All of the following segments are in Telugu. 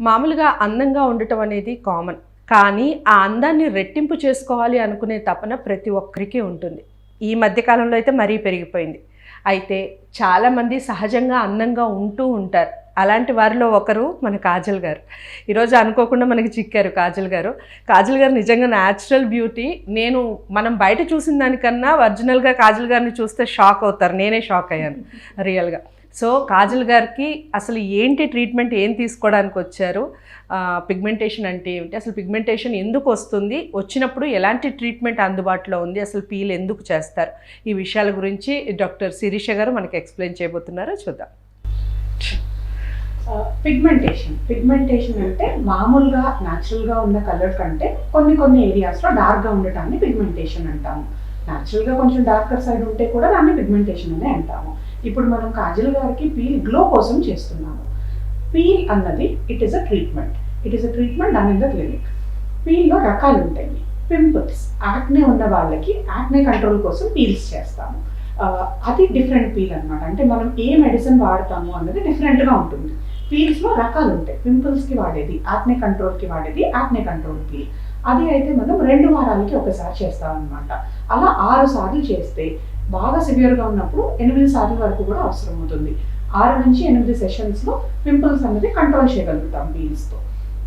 మామూలుగా అందంగా ఉండటం అనేది కామన్. కానీ ఆ అందాన్ని రెట్టింపు చేసుకోవాలి అనుకునే తపన ప్రతి ఒక్కరికి ఉంటుంది. ఈ మధ్యకాలంలో అయితే మరీ పెరిగిపోయింది. అయితే చాలామంది సహజంగా అందంగా ఉంటూ ఉంటారు. అలాంటి వారిలో ఒకరు మన కాజల్ గారు. ఈరోజు అనుకోకుండా మనకి చిక్కారు కాజల్ గారు. కాజల్ గారు నిజంగా న్యాచురల్ బ్యూటీ నేను మనం బయట చూసిన దానికన్నా ఒరిజినల్గా కాజల్ గారిని చూస్తే షాక్ అవుతారు. నేనే షాక్ అయ్యాను. రియల్గా సో కాజల్ గారికి అసలు ఏంటి ట్రీట్మెంట్ ఏం తీసుకోవడానికి వచ్చారు? పిగ్మెంటేషన్ అంటే ఏమిటి? అసలు పిగ్మెంటేషన్ ఎందుకు వస్తుంది? వచ్చినప్పుడు ఎలాంటి ట్రీట్మెంట్ అందుబాటులో ఉంది? అసలు పీల్ ఎందుకు చేస్తారు? ఈ విషయాల గురించి డాక్టర్ శిరీష గారు మనకి ఎక్స్ప్లెయిన్ చేయబోతున్నారు. చూద్దాం. పిగ్మెంటేషన్ పిగ్మెంటేషన్ అంటే మామూలుగా న్యాచురల్గా ఉన్న కలర్ కంటే కొన్ని కొన్ని ఏరియాస్లో డార్క్గా ఉండటాన్ని పిగ్మెంటేషన్ అంటాము. న్యాచురల్గా కొంచెం డార్కర్ సైడ్ ఉంటే కూడా దాన్ని పిగ్మెంటేషన్ అనే అంటాము. ఇప్పుడు మనం కాజల్ గారికి పీల్ గ్లో కోసం చేస్తున్నాము. పీల్ అన్నది it is a treatment it is a treatment done in the clinic పీల్లో రకాలు ఉంటాయి. పింపుల్స్ యాక్నే ఉన్న వాళ్ళకి యాక్నే కంట్రోల్ కోసం పీల్స్ చేస్తాము. అది డిఫరెంట్ పీల్ అన్నమాట. అంటే మనం ఏ మెడిసిన్ వాడతాము అన్నది డిఫరెంట్గా ఉంటుంది. పీల్స్లో రకాలు ఉంటాయి. పింపుల్స్కి వాడేది యాక్నే కంట్రోల్కి వాడేది యాక్నే కంట్రోల్ పీల్. అది అయితే మనం రెండు వారాలకి ఒకసారి చేస్తాం అనమాట అలా ఆరు సార్లు చేస్తే బాగా సివియర్గా ఉన్నప్పుడు ఎనిమిది సార్లు వరకు కూడా అవసరం అవుతుంది. ఆరు నుంచి ఎనిమిది సెషన్స్లో పింపుల్స్ అనేది కంట్రోల్ చేయగలుగుతాం పీల్స్తో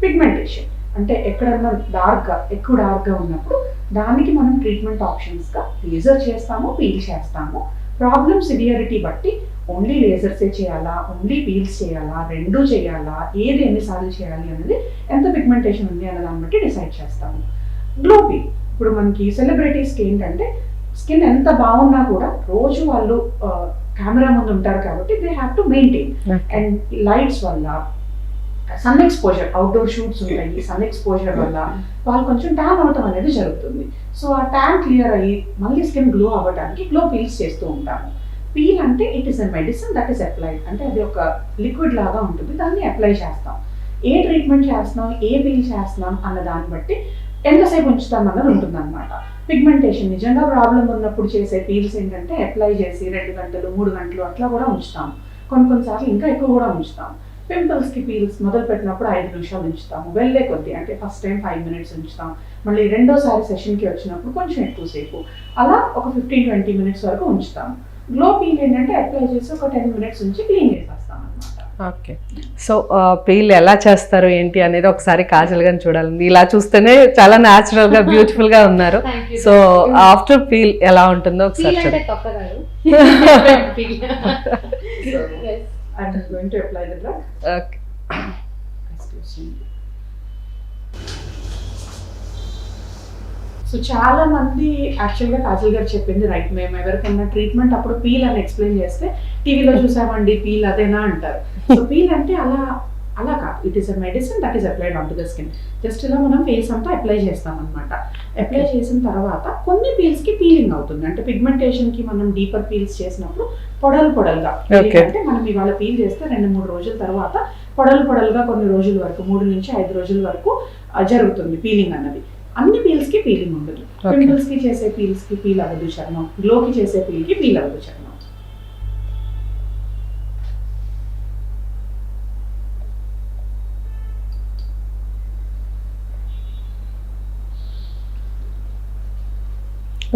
పిగ్మెంటేషన్ అంటే ఎక్కడన్నా డార్క్గా ఎక్కువ డార్క్గా ఉన్నప్పుడు దానికి మనం ట్రీట్మెంట్ ఆప్షన్స్గా లేజర్ చేస్తాము పీల్ చేస్తాము. ప్రాబ్లమ్ సివియరిటీ బట్టి ఓన్లీ లేజర్సే చేయాలా ఓన్లీ పీల్స్ చేయాలా రెండు చేయాలా ఏది ఎన్నిసార్లు చేయాలి అనేది ఎంత పిగ్మెంటేషన్ ఉంది అన్న దాన్ని బట్టి డిసైడ్ చేస్తాము. గ్లో పీల్ ఇప్పుడు మనకి సెలబ్రిటీస్కి ఏంటంటే స్కిన్ ఎంత బాగున్నా కూడా రోజు వాళ్ళు కెమెరా ముందు ఉంటారు కాబట్టి they have to maintain and lights వల్ల సన్ ఎక్స్పోజర్ అవుట్డోర్ షూట్స్ ఉంటాయి సన్ ఎక్స్పోజర్ వల్ల వాళ్ళు కొంచెం ట్యాన్ అవటం అనేది జరుగుతుంది. సో ఆ ట్యాన్ క్లియర్ అయ్యి మళ్ళీ స్కిన్ గ్లో అవ్వడానికి గ్లో పీల్స్ చేస్తూ ఉంటాము. పీల్ అంటే it is a medicine that is applied అంటే అది ఒక లిక్విడ్ లాగా ఉంటుంది దాన్ని అప్లై చేస్తాం. ఏ ట్రీట్మెంట్ చేస్తున్నాం ఏ పీల్ చేస్తున్నాం అన్న దాన్ని బట్టి ఎంతసేపు ఉంచుతాం అన్నది ఉంటుంది అనమాట పిగ్మెంటేషన్ నిజంగా ప్రాబ్లం ఉన్నప్పుడు చేసే పీల్స్ ఏంటంటే అప్లై చేసి రెండు గంటలు మూడు గంటలు అట్లా కూడా ఉంచుతాం. కొన్ని కొన్నిసార్లు ఇంకా ఎక్కువ కూడా ఉంచుతాం. పింపుల్స్కి పీల్స్ మొదలు పెట్టినప్పుడు ఐదు నిమిషాలు ఉంచుతాము. వెళ్ళే కొద్దీ అంటే ఫస్ట్ టైం ఫైవ్ మినిట్స్ ఉంచుతాం. మళ్ళీ రెండోసారి సెషన్కి వచ్చినప్పుడు కొంచెం ఎక్కువసేపు అలా ఒక ఫిఫ్టీన్ ట్వంటీ మినిట్స్ వరకు ఉంచుతాం. గ్లో పీల్ ఏంటంటే అప్లై చేసి ఒక టెన్ మినిట్స్ ఉంచి క్లీన్ చేసేస్తాం. ఓకే. సో పీల్ ఎలా చేస్తారు ఏంటి అనేది ఒకసారి కాజల్ గారిని చూడాలి ఇలా చూస్తేనే చాలా న్యాచురల్గా బ్యూటిఫుల్గా ఉన్నారు. సో ఆఫ్టర్ పీల్ ఎలా ఉంటుందో ఒకసారి సో చాలా మంది యాక్చువల్గా కాజల్ గారు చెప్పింది రైట్ మేము ఎవరికైనా ట్రీట్మెంట్ అప్పుడు పీల్ అని ఎక్స్ప్లెయిన్ చేస్తే టీవీలో చూసామండి పీల్ అదేనా అంటారు. సో పీల్ అంటే అలా అలా కాదు. It is a medicine that is applied on to the skin just ఇలా మనం ఫేస్ అంతా అప్లై చేస్తాం అనమాట అప్లై చేసిన తర్వాత కొన్ని పీల్స్కి పీలింగ్ అవుతుంది. అంటే పిగ్మెంటేషన్కి మనం డీపర్ పీల్స్ చేసినప్పుడు పొడలు పొడలుగా. అంటే మనం ఇవాళ పీల్ చేస్తే రెండు మూడు రోజుల తర్వాత పొడలు పొడలుగా కొన్ని రోజుల వరకు మూడు నుంచి ఐదు రోజుల వరకు జరుగుతుంది పీలింగ్ అన్నది. అన్ని పీల్స్కి పీలింగ్ ఉండదు Okay. పింపుల్స్కి చేసే పీల్స్కి పీల్ అవ్వదు చర్మం. గ్లో కి చేసే పీల్కి పీల్ అవ్వదు చర్మం.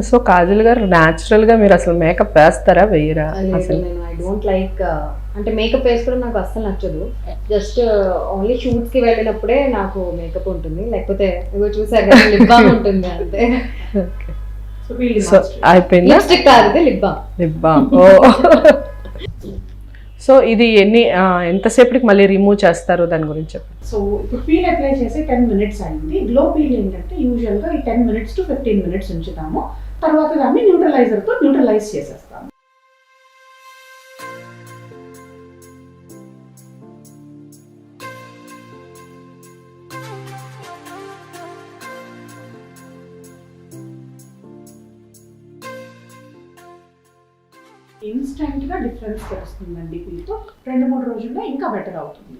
సో కాజల్ గారు న్యాచురల్గా మీరు అసలు మేకప్ వేస్తారా వెయ్యరా లేదు, అసలు నేను ఐ డోంట్ లైక్ అంటే మేకప్ వేసుకోవడం నాకు అస్సలు నచ్చదు. జస్ట్ ఓన్లీ షూట్స్కి వెళ్ళినప్పుడే నాకు మేకప్ ఉంటుంది. లేకపోతే ఇగో చూసారు కదా లిప్ బామ్ ఉంటుంది అంతే. సో అయిపోయిందా? Lip balm. Lip balm. ఓ. సో ఇది ఎన్ని ఎంతసేపటికి మళ్ళీ రిమూవ్ చేస్తారు? దాని గురించి సో ఇప్పుడు పీల్ అప్లై చేసి టెన్ మినిట్స్ అయింది. గ్లో పీల్ ఏంటంటే యూజువల్గా ఈ ten minutes to fifteen minutes ఉంచుతాము. తర్వాత దాన్ని న్యూట్రలైజర్తో న్యూట్రలైజ్ చేసేస్తాము. ఇన్స్టెంట్గా డిఫరెన్స్ తెలుస్తుందండి. పీల్తో రెండు మూడు రోజుల్లో ఇంకా బెటర్ అవుతుంది.